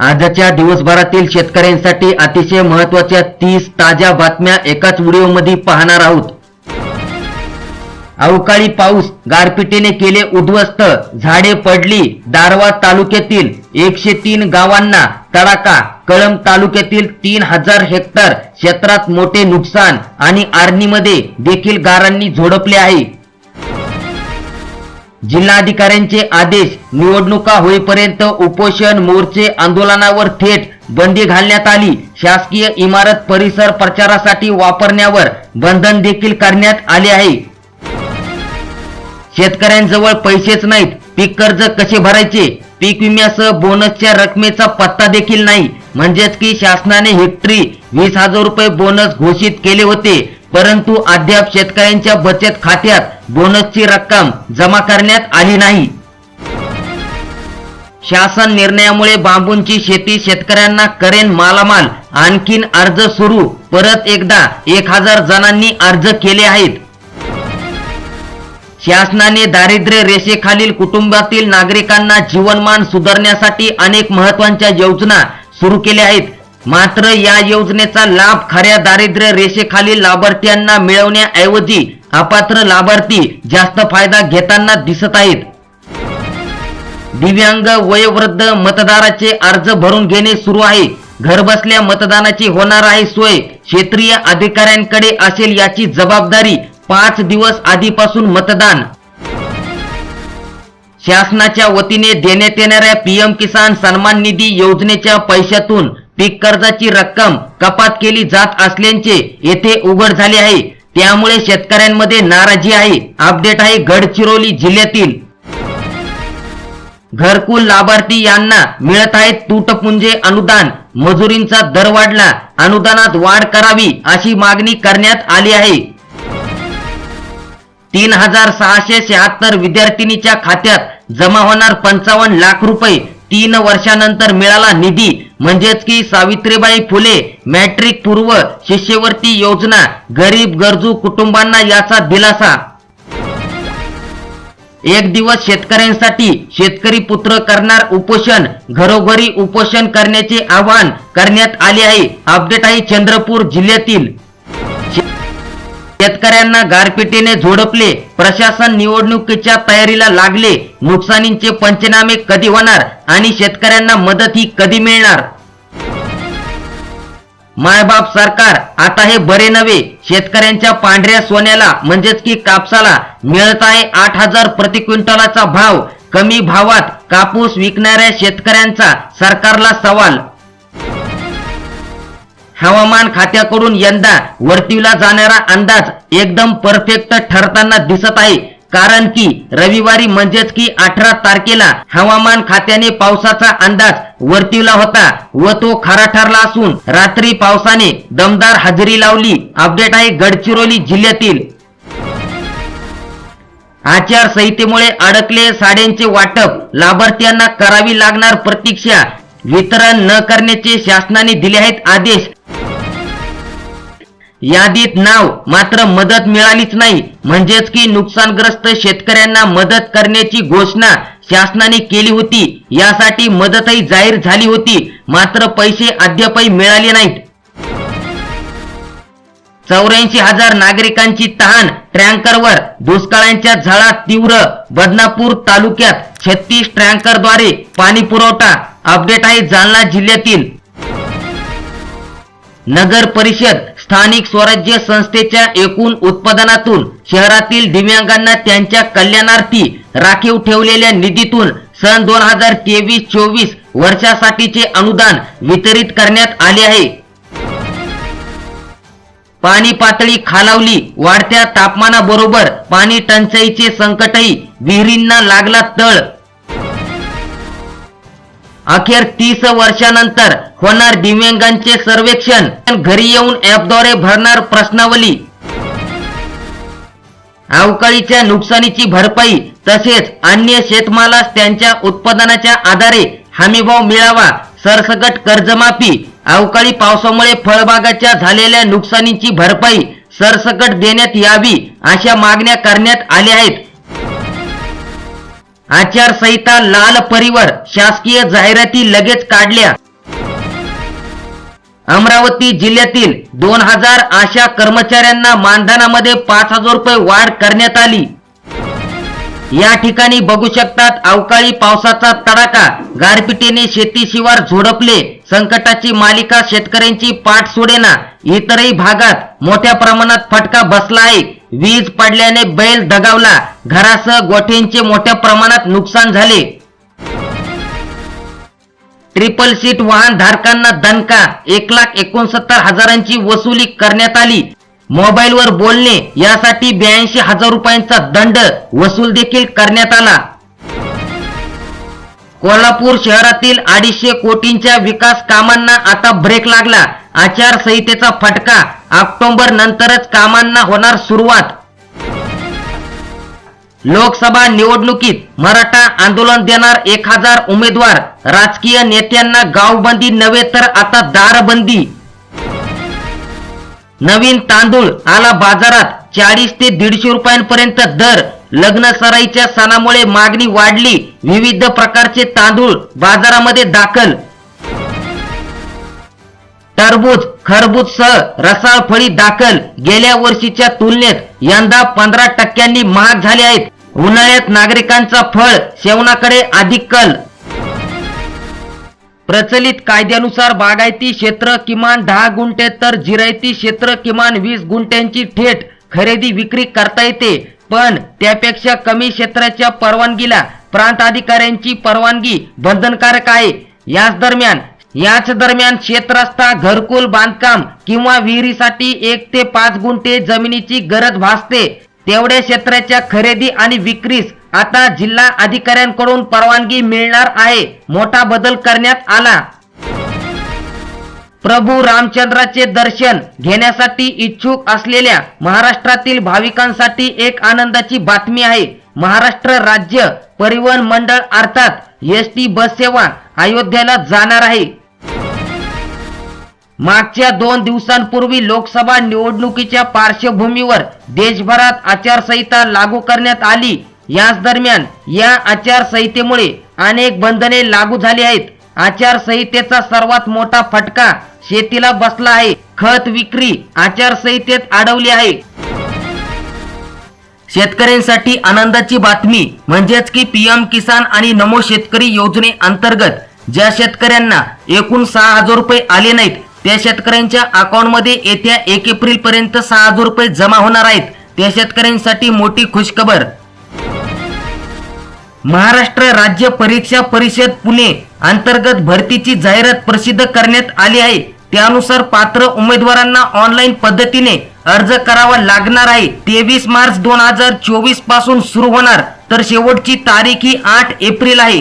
आजच्या दिवसभरातील शेतकऱ्यांसाठी अतिशय महत्त्वाच्या तीस ताज्या बातम्या एकाच व्हिडिओमध्ये पाहणार आहोत. अवकाळी पाऊस गारपिटीने केले उद्ध्वस्त. झाडे पडली. दारवा तालुक्यातील एकशे तीन गावांना तडाखा. कळंब तालुक्यातील तीन हजार हेक्टर क्षेत्रात मोठे नुकसान आणि आर्णीमध्ये देखील गारांनी झोडपले आहे. जिल्हाधिकाऱ्यांचे आदेश निवडणुका होईपर्यंत उपोषण मोर्चे आंदोलनावर थेट बंदी घालण्यात आली. शासकीय इमारत परिसर प्रचारासाठी वापरण्यावर बंधन देखील करण्यात आले आहे. शेतकऱ्यांजवळ पैसेच नाहीत. पीक कर्ज कसे भरायचे? पीक विम्यासह बोनसच्या रकमेचा पत्ता देखील नाही. म्हणजेच की शासनाने हेक्टरी वीस हजार रुपये बोनस घोषित केले होते. परंतु अद्याप शेतकऱ्यांच्या बचत खात्यात बोनसची रक्कम जमा करण्यात आली नाही. शासन निर्णयामुळे बांबूंची शेती शेतकऱ्यांना करेन मालामाल. आणखीन अर्ज सुरू. परत एकदा एक हजार जणांनी अर्ज केले आहेत. शासनाने दारिद्र्य रेषेखालील कुटुंबातील नागरिकांना जीवनमान सुधारण्यासाठी अनेक महत्त्वाच्या योजना सुरू केल्या आहेत. मात्र या योजनेचा लाभ खऱ्या दारिद्र्य रेषेखालील लाभार्थ्यांना मिळवण्याऐवजी अपात्र लाभार्थी जास्त फायदा घेताना दिसत आहेत. दिव्यांग वयोवृद्ध मतदाराचे अर्ज भरून घेणे सुरू आहे. घरबसल्या मतदानाची होणार आहे सोय. क्षेत्रीय अधिकाऱ्यांकडे असेल याची जबाबदारी पाच दिवस आधीपासून मतदान. शासनाच्या वतीने देण्यात येणाऱ्या पीएम किसान सन्मान निधी योजनेच्या पैशातून पीक कर्जाची रक्कम कपात केली जात असल्याचे येथे उघड झाले आहे. त्यामुळे शेतकऱ्यांमध्ये नाराजी आहे अपडेट आहे गडचिरोली जिल्ह्यातील. घरकुल लाभार्थी यांना मिळत आहे तुटपुंजे अनुदान. मजुरींचा दर वाढला अनुदानात वाढ करावी अशी मागणी करण्यात आली आहे. तीन हजार सहाशे शहात्तर विद्यार्थिनीच्या खात्यात जमा होणार पंचावन्न लाख रुपये. तीन वर्षानंतर मिळाला निधी म्हणजेच की सावित्रीबाई फुले मॅट्रिक पूर्व शिष्यवृत्ती योजना गरीब गरजू कुटुंबांना याचा दिलासा. एक दिवस शेतकऱ्यांसाठी शेतकरी पुत्र करणार उपोषण घरोघरी उपोषण करण्याचे आवाहन करण्यात आले आहे. अपडेट आहे चंद्रपूर जिल्ह्यातील. शेतकऱ्यांना गारपिटीने झोडपले. प्रशासन निवडणुकीच्या तयारीला लागले. नुकसानींचे पंचनामे कधी होणार आणि शेतकऱ्यांना मदत ही कधी मिळणार? मायबाप सरकार आता हे बरे नव्हे. शेतकऱ्यांच्या पांढऱ्या सोन्याला म्हणजेच की कापसाला मिळत आहे आठ हजार प्रति क्विंटलाचा भाव. कमी भावात कापूस विकणाऱ्या शेतकऱ्यांचा सरकारला सवाल हवामान खात्याकडून यंदा वर्तीला जाणारा अंदाज एकदम परफेक्ट ठरताना दिसत आहे. कारण की रविवारी म्हणजेच की अठरा तारखेला हवामान खात्याने पावसाचा अंदाज वर्तीवला होता व तो खरा ठरला असून रात्री पावसाने दमदार हजेरी लावली. अपडेट आहे गडचिरोली जिल्ह्यातील. आचारसंहितेमुळे अडकले साड्यांचे वाटप. लाभार्थ्यांना करावी लागणार प्रतीक्षा. वितरण न करण्याचे शासनाने दिले आहेत आदेश. यादीत नाव मात्र मदत मिळालीच नाही. म्हणजेच की नुकसानग्रस्त शेतकऱ्यांना मदत करण्याची घोषणा शासनाने केली होती. यासाठी मदतही जाहीर झाली होती. मात्र पैसे अद्यापही मिळाले नाहीत. चौऱ्याऐंशी हजार नागरिकांची तहान ट्रँकरवर. दुष्काळांच्या झळा तीव्र बदनापूर तालुक्यात छत्तीस ट्रँकरद्वारे पाणी पुरवठा अपडेट आहे जालना जिल्ह्यातील नगर परिषद. स्थानिक स्वराज्य संस्थेच्या एकूण उत्पादनातून शहरातील दिव्यांगांना त्यांच्या कल्याणार्थी राखीव ठेवलेल्या निधीतून सन दोन हजार तेवीस चोवीस वर्षासाठीचे अनुदान वितरित करण्यात आले आहे. पाणी पातळी खालावली वाढत्या तापमानाबरोबर पाणी टंचाईचे संकटही विहिरींना लागला तळ. अखेर तीस वर्षानंतर होणार दिव्यांगांचे सर्वेक्षण. घरी येऊन ऍपद्वारे भरणार प्रश्नावली. अवकाळीच्या नुकसानीची भरपाई तसेच अन्य शेतमालास त्यांच्या उत्पादनाच्या आधारे हमीभाव मिळावा सरसकट कर्जमाफी अवकाळी पावसामुळे फळबागाच्या झालेल्या नुकसानीची भरपाई सरसकट देण्यात यावी अशा मागण्या करण्यात आल्या आहेत. आचारसंहिता लाल परिवर शासकीय जाहिराती लगेच काढल्या. अमरावती जिल्ह्यातील दोन हजार आशा कर्मचाऱ्यांना मानधनामध्ये पाच हजार रुपये वाढ करण्यात आली. या ठिकाणी बघू शकतात अवकाळी पावसाचा तडाखा. गारपिटीने शेतीशिवार झोडपले. संकटाची मालिका शेतकऱ्यांची पाठ सोडेना. इतरही भागात मोठ्या प्रमाणात फटका बसला आहे. वीज पडल्याने बैल दगावला. घरासह गोठ्यांचे मोठ्या प्रमाणात नुकसान झाले. ट्रिपल सीट वाहन धारकांना दणका एक लाख एकोणसत्तर हजारांची वसुली करण्यात आली. मोबाईलवर बोलणे यासाठी ब्याऐंशी हजार रुपयांचा दंड वसूल देखील करण्यात आला. कोल्हापूर शहरातील अडीचशे कोटींच्या विकास कामांना आता ब्रेक लागला. आचारसंहितेचा फटका ऑक्टोबर नंतरच कामांना होणार सुरुवात. लोकसभा निवडणुकीत मराठा आंदोलन देणार एक हजार उमेदवार. राजकीय नेत्यांना गावबंदी नव्हे तर आता दारबंदी. नवीन तांदूळ आला बाजारात. चाळीस ते दीडशे रुपयांपर्यंत दर. लग्न सराईच्या सणामुळे मागणी वाढली. विविध प्रकारचे तांदूळ बाजारामध्ये दाखल. टरबूज खरबूज सह रसाळ फळी दाखल. गेल्या वर्षीच्या तुलनेत यंदा पंधरा टक्क्यांनी महाग झाले आहेत. उन्हाळ्यात नागरिकांचा फळ सेवनाकडे अधिक कल. प्रचलित कायद्यानुसार बागायती क्षेत्र किमान दहा गुंठे तर जिरायती क्षेत्र किमान वीस गुंठ्यांची थेट खरेदी विक्री करता येते. पण त्यापेक्षा कमी क्षेत्राच्या परवानगीला प्रांत अधिकाऱ्यांची परवानगी बंधनकारक आहे. याच दरम्यान याच दरम्यान क्षेत्रस्था घरकुल बांधकाम किंवा विहिरीसाठी एक ते पाच गुंठे जमिनीची गरज भासते. तेवढ्या क्षेत्राच्या खरेदी आणि विक्रीस आता जिल्हा अधिकाऱ्यांकडून परवानगी मिळणार आहे. मोठा बदल करण्यात आला. प्रभू रामचंद्राचे दर्शन घेण्यासाठी इच्छुक असलेल्या महाराष्ट्रातील भाविकांसाठी एक आनंदाची बातमी आहे. महाराष्ट्र राज्य परिवहन मंडळ अर्थात एस टी बस सेवा अयोध्येला जाणार आहे. मागच्या दोन दिवसांपूर्वी लोकसभा निवडणुकीच्या पार्श्वभूमीवर देशभरात आचारसंहिता लागू करण्यात आली. याच दरम्यान या आचारसंहितेमुळे अनेक बंधने लागू झाली आहेत. आचारसंहितेचा सर्वात मोठा फटका शेतीला बसला आहे. खत विक्री आचारसंहितेत अडवली आहे. शेतकऱ्यांसाठी आनंदाची बातमी म्हणजेच की पीएम किसान आणि नमो शेतकरी योजने अंतर्गत ज्या शेतकऱ्यांना एकूण सहा हजार रुपये आले नाहीत त्या शेतकऱ्यांच्या अकाउंटमध्ये येत्या एक एप्रिल पर्यंत सहा हजार रुपये जमा होणार आहेत. त्या शेतकऱ्यांसाठी मोठी खुशखबर. महाराष्ट्र राज्य परीक्षा परिषद पुणे अंतर्गत भरतीची जाहिरात प्रसिद्ध करण्यात आली आहे. त्यानुसार पात्र उमेदवारांना ऑनलाईन पद्धतीने अर्ज करावा लागणार आहे. तेवीस मार्च दोन हजार चोवीसपासून सुरू होणार. तर शेवटची तारीख ही आठ एप्रिल आहे.